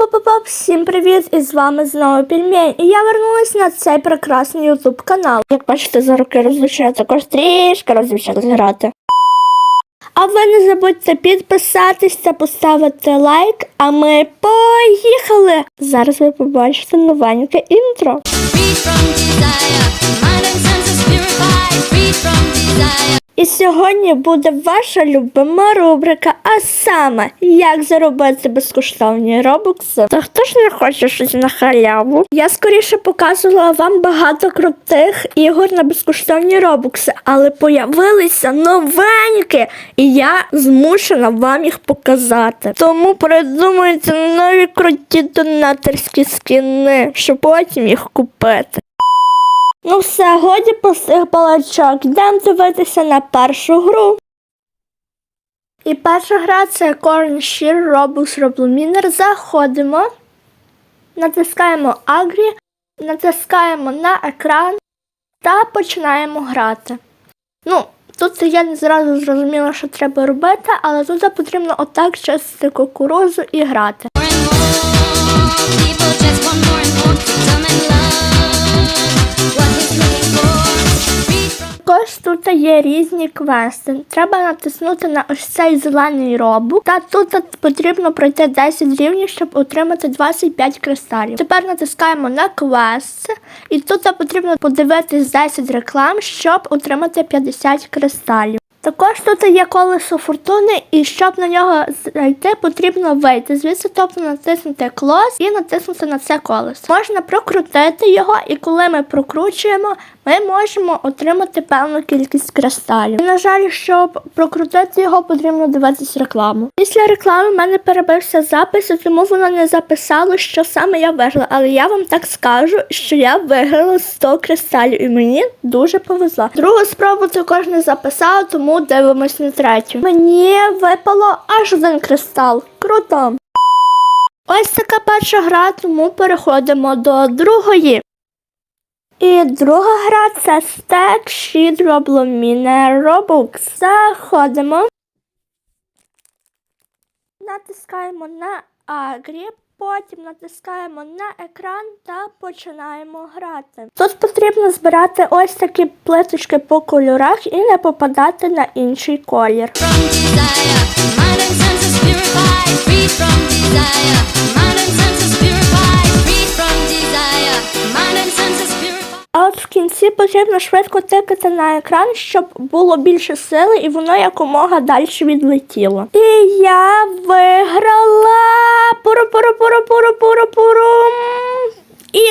Оп-оп-оп-оп, всім привіт! І з вами знову Пельмень. І я вернулась на цей прекрасний ютуб канал. Як бачите, за роки розлучаю також трішки розвивчати грати. А ви не забудьте підписатись та поставити лайк, а ми поїхали! Зараз ви побачите новеньке інтро. Free from desire, І сьогодні буде ваша любима рубрика, а саме як заробити безкоштовні робокси. Та хто ж не хоче щось на халяву? Я скоріше показувала вам багато крутих ігор на безкоштовні робокси, але появилися новенькі, і я змушена вам їх показати. Тому придумайте нові круті донаторські скіни, щоб потім їх купити. Ну все, годі пустих балачок. Йдемо дивитися на першу гру. І перша гра це Corn Shear Robux Robluminer. Заходимо, натискаємо Агрі, натискаємо на екран та починаємо грати. Ну, тут я не зразу зрозуміла, що треба робити, але тут потрібно отак чистити кукурузу і грати. More and more Також тут є різні квести. Треба натиснути на ось цей зелений робу. Та тут потрібно пройти 10 рівнів, щоб отримати 25 кристалів. Тепер натискаємо на квест, і тут потрібно подивитись 10 реклам, щоб отримати 50 кристалів. Також тут є колесо фортуни, і щоб на нього зайти, потрібно вийти. Звідси, тобто натиснути клос і натиснути на це колесо. Можна прокрутити його, і коли ми прокручуємо, ми можемо отримати певну кількість кристалів. І, на жаль, щоб прокрутити його, потрібно дивитись рекламу. Після реклами в мене перебився запис, тому воно не записало, що саме я виграла. Але я вам так скажу, що я виграла 100 кристалів, і мені дуже повезло. Другу спробу також не записала, тому дивимось на третю. Мені випало аж один кристал. Круто! Ось така перша гра, тому переходимо до другої. І друга гра це Stack Sheet Roblomine Robux. Заходимо. Натискаємо на Агрі, потім натискаємо на екран та починаємо грати. Тут потрібно збирати ось такі плиточки по кольорах і не попадати на інший колір. А от в кінці потрібно швидко тикати на екран, щоб було більше сили і воно якомога далі відлетіло. І я виграла пуру пуру пуру пуру пуру пуру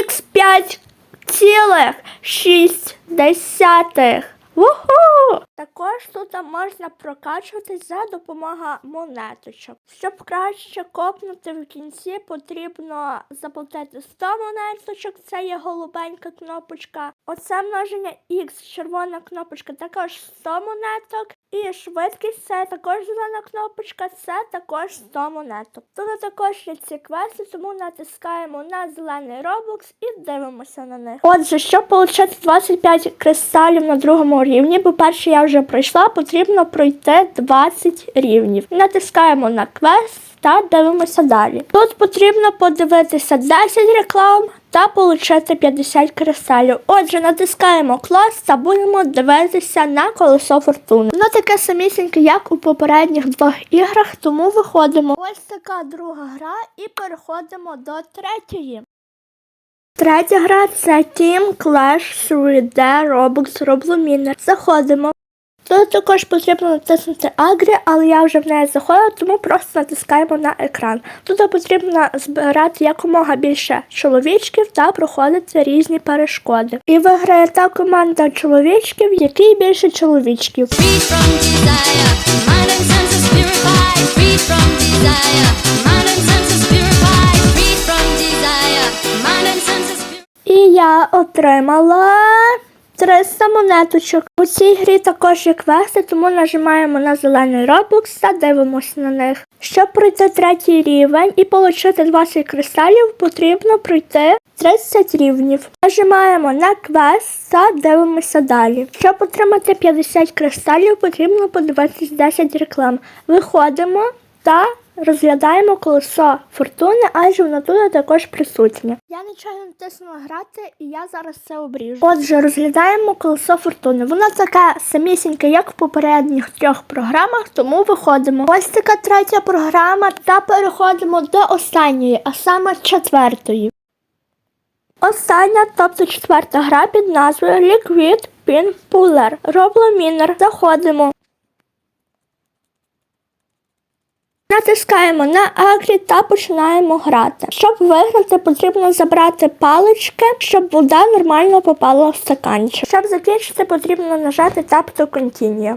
х 5 цілих 6 десятих. Вуху! Також тут можна прокачуватись за допомогою монеточок. Щоб краще копнути в кінці, потрібно заплатити 100 монеточок, це є голубенька кнопочка. Оце множення X, червона кнопочка, також 100 монеток. І швидкість це також зелена кнопочка, це також 100 монеток. Тут також є ці квести, тому натискаємо на зелений робокс і дивимося на них. Отже, щоб отримати 25 кристалів на другому рівні, бо перший я вже пройшла, потрібно пройти 20 рівнів. Натискаємо на квест та дивимося далі. Тут потрібно подивитися 10 реклам та отримати 50 кристалів. Отже, натискаємо клас та будемо дивитися на колесо фортуни. Воно таке самісіньке, як у попередніх двох іграх, тому виходимо. Ось така друга гра і переходимо до третьої. Третя гра це Team Clash 3D Robux Roblominer. Заходимо. Тут також потрібно натиснути Агрі, але я вже в неї заходила, тому просто натискаємо на екран. Тут потрібно збирати якомога більше чоловічків та проходити різні перешкоди. І виграє та команда чоловічків, який більше чоловічків. І я отримала 300 монеточок. У цій грі також є квести, тому нажимаємо на зелений Robux та дивимося на них. Щоб пройти третій рівень і отримати 20 кристалів, потрібно пройти 30 рівнів. Нажимаємо на квест та дивимося далі. Щоб отримати 50 кристалів, потрібно подивитись 10 реклам. Виходимо та розглядаємо колесо фортуни, адже воно тут також присутнє. Я нечайно натиснула грати, і я зараз це обріжу. Отже, розглядаємо колесо фортуни. Воно таке самісіньке, як в попередніх трьох програмах, тому виходимо. Ось така третя програма, та переходимо до останньої, а саме четвертої. Остання, тобто четверта гра під назвою Liquid Pin Puller. Робломінер. Заходимо. Натискаємо на агрі та починаємо грати. Щоб виграти, потрібно забрати палички, щоб вода нормально попала в стаканчик. Щоб закінчити, потрібно нажати Tap to Continue.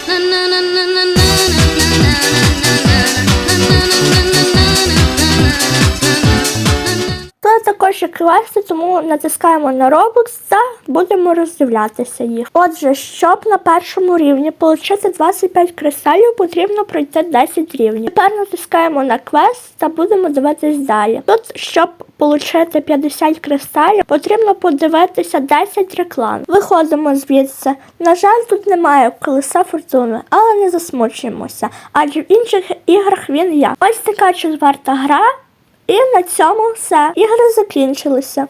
Також є квести, тому натискаємо на Roblox та будемо роздивлятися їх. Отже, щоб на першому рівні отримати 25 кристалів, потрібно пройти 10 рівнів. Тепер натискаємо на квест та будемо дивитись далі. Тут, щоб отримати 50 кристалів, потрібно подивитися 10 реклам. Виходимо звідси. На жаль, тут немає колеса фортуни, але не засмучуємося, адже в інших іграх він є. Ось така четверта гра. І на цьому все. Ігри закінчилися.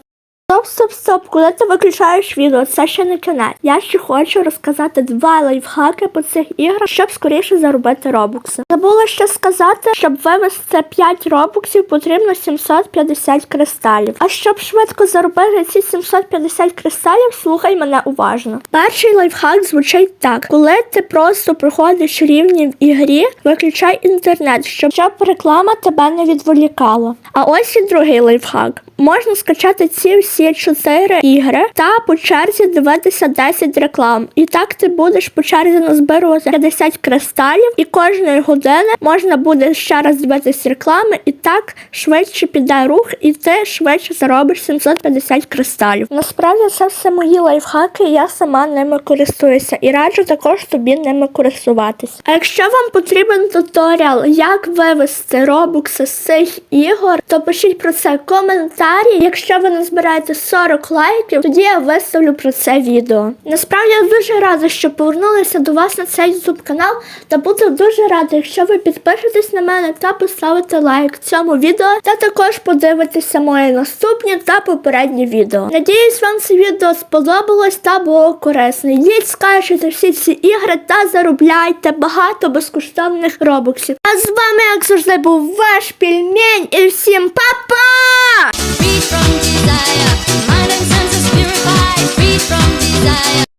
Стоп, стоп, стоп, коли ти виключаєш відео, це ще не кінець. Я ще хочу розказати два лайфхаки по цих іграх, щоб скоріше заробити робокси. Забула ще сказати, щоб вивести 5 робоксів, потрібно 750 кристалів. А щоб швидко заробити ці 750 кристалів, слухай мене уважно. Перший лайфхак звучить так: коли ти просто проходиш рівні в ігрі, виключай інтернет, щоб, реклама тебе не відволікала. А ось і другий лайфхак. Можна скачати ці всі чотири ігри та по черзі дивитися 10 реклам. І так ти будеш по черзі назбирувати 50 кристалів, і кожної години можна буде ще раз дивитися реклами, і так швидше піде рух, і ти швидше заробиш 750 кристалів. Насправді це все мої лайфхаки, я сама ними користуюся і раджу також тобі ними користуватись. А якщо вам потрібен туторіал, як вивести робокси з цих ігор, то пишіть про це в коментарі. Якщо ви назбираєте 40 лайків, тоді я виставлю про це відео. Насправді я дуже рада, що повернулася до вас на цей YouTube канал, та буду дуже рада, якщо ви підпишетесь на мене та поставите лайк цьому відео, та також подивитеся мої наступні та попередні відео. Надіюсь, вам це відео сподобалось та було корисне. Йдіть, скачуйте всі ці ігри та заробляйте багато безкоштовних робоксів. А з вами, як завжди, був ваш пельмень і всім па-па! Free from desire, mind and senses purified. Free from desire.